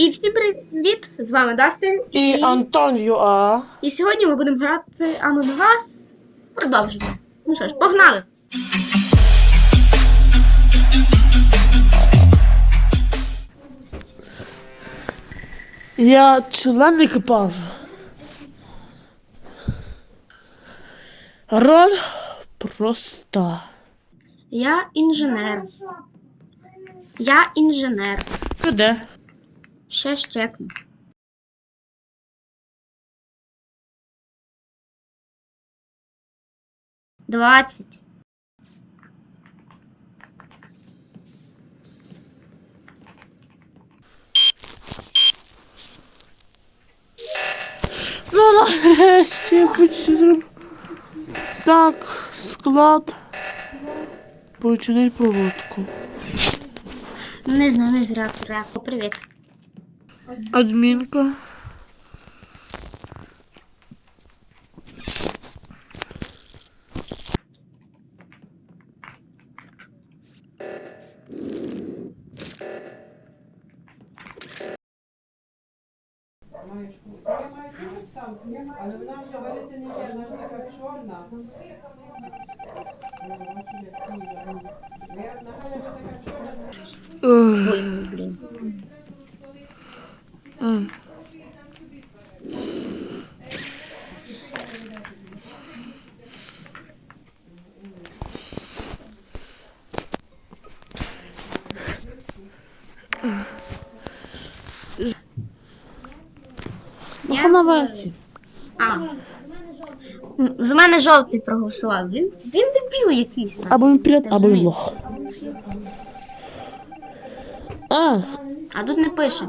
І всім привіт! З вами Дастин. І Антон ЮА. І сьогодні ми будемо грати Among Us. Продовження. Ну що ж, погнали! Я член екіпажу. Роль проста. Я інженер. Я інженер. Де? Ще ж чекну. Двадцять. Ну нарешті зробив. Так, склад. Починить проводку. Не знаю, не зря реактор. Привіт. Адмінка. Але вона говорити не є, вона така чорна. Ех, Ой, блін. Ну, на весі. А. За мене жовтий проголосував. Він, він дебіл якийсь. там. Або він привіт, або він лох. А, А тут не пише.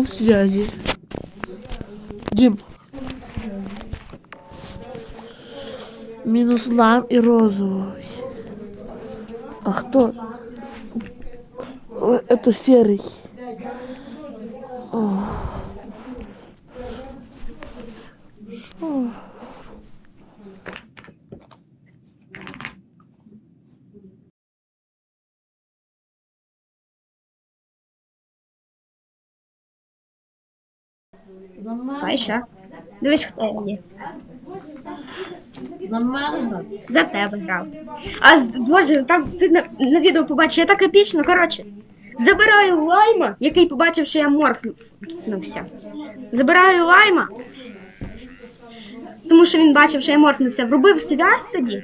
в зв'язі? Дім. Мінус лам і розовий. А хто? Ой, Это серый. Що? Дивись, хто є. За мене. За тебе грав. А з- боже, там ти на, на відео побачиш, я так епічно, коротше. Забираю лайма, який побачив, що я морфнувся. Забираю лайма. Тому що він бачив, що я морфнувся. Врубив связь тоді.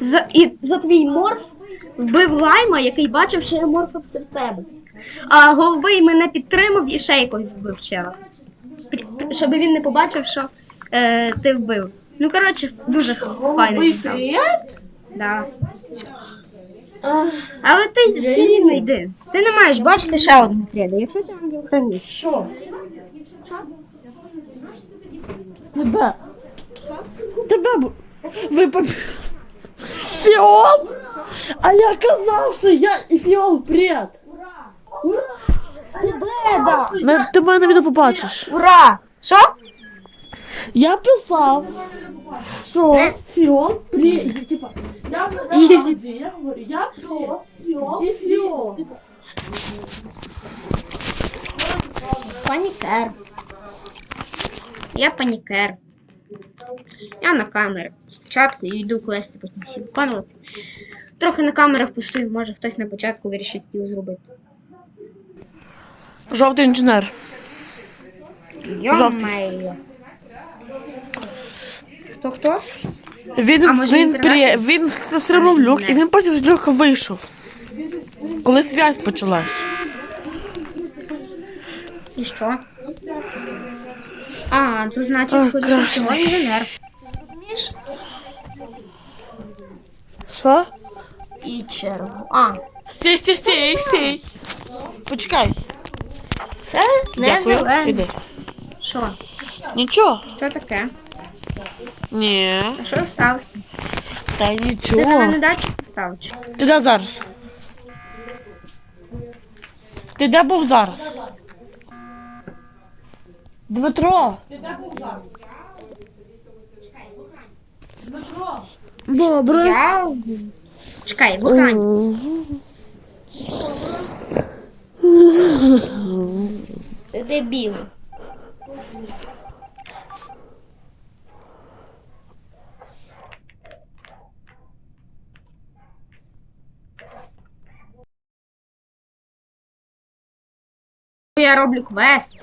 За, і за твій морф вбив лайма, який бачив, що я морфився в тебе. А голубий мене підтримав і ще якось вбив чела. Пр- Щоб він не побачив, що е, ти вбив. Ну, коротше, дуже файно зіграв. привіт? Да. Але ти все рівно йди. Ти не маєш бачити ще одного треда, якщо ти ангел храниш. Що? Тебе. Тебе б... ви поп... Фіол? А я казав, що я і Фіол пред. Победа! На, ти мене на відео побачиш. Ура! Що? Я писав, що пред. Типа, я писав, Ізі. де я говорю, я пред. Фіол і Фіол. Панікер. Я панікер. Я на камері. Спочатку йду квести, потім всі виконувати. Трохи на камерах пустую, може хтось на початку вирішить кіл зробити. Жовтий інженер. Жовтий. Йо-моє. Хто хто? Він, А може він, інтернет? при, він стрибнув люк, і він потім з люка вийшов. Коли связь почалась. І що? А, тут значить, схоже, всього інженер. Розумієш? Що? І чергу. А, Стій, стій, стій, стій. Почекай. Це не Дякую. зелене. Іди. Що? Нічого. Що таке? Ні. А що стався? Та Ти на мене датчик поставив? чи? Ти де зараз? Ти де був зараз? Дмитро! Добре. Я... в- Чекай, охрані. Ти дебіл. Я роблю квест.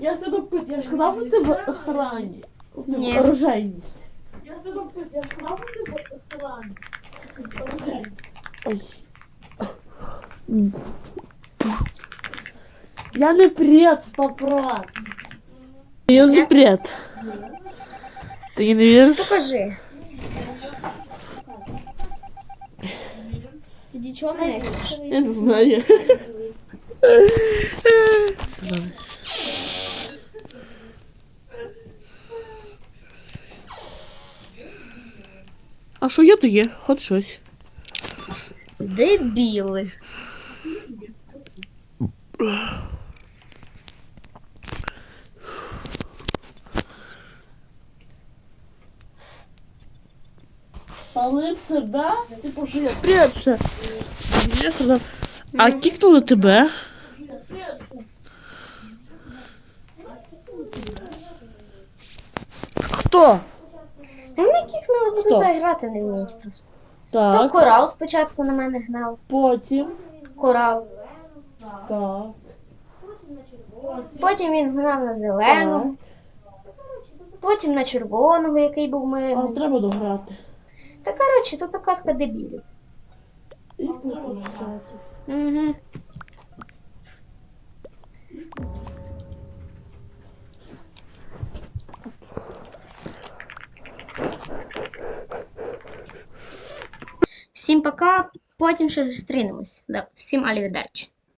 Я тебе пит, я ж сказав, що ти в охрані. Ні. Оружейність. Я тебе пит, я ж сказав, що ти в охрані. Оружейність. Ой. Я не пред, стопрот. Я не пред. Ти не віриш? Покажи. Тоді чого мене віриш? Я не знаю. А що є, то є, хоч щось. Дебіли. Палив себе? Типу, що я пряче. Я сказав, а кікнули тебе? Хто? Та Вони кікнули, бо Хто? тут грати не вміють просто. То корал спочатку на мене гнав. потім. Корал. Так. Потім він гнав на зеленого, потім на червоного, який був А мирний. треба дограти. Та коротше, тут така дебілів. І. Угу. Всім пока, потім ще зустрінемось. Да, всім алівідерчі.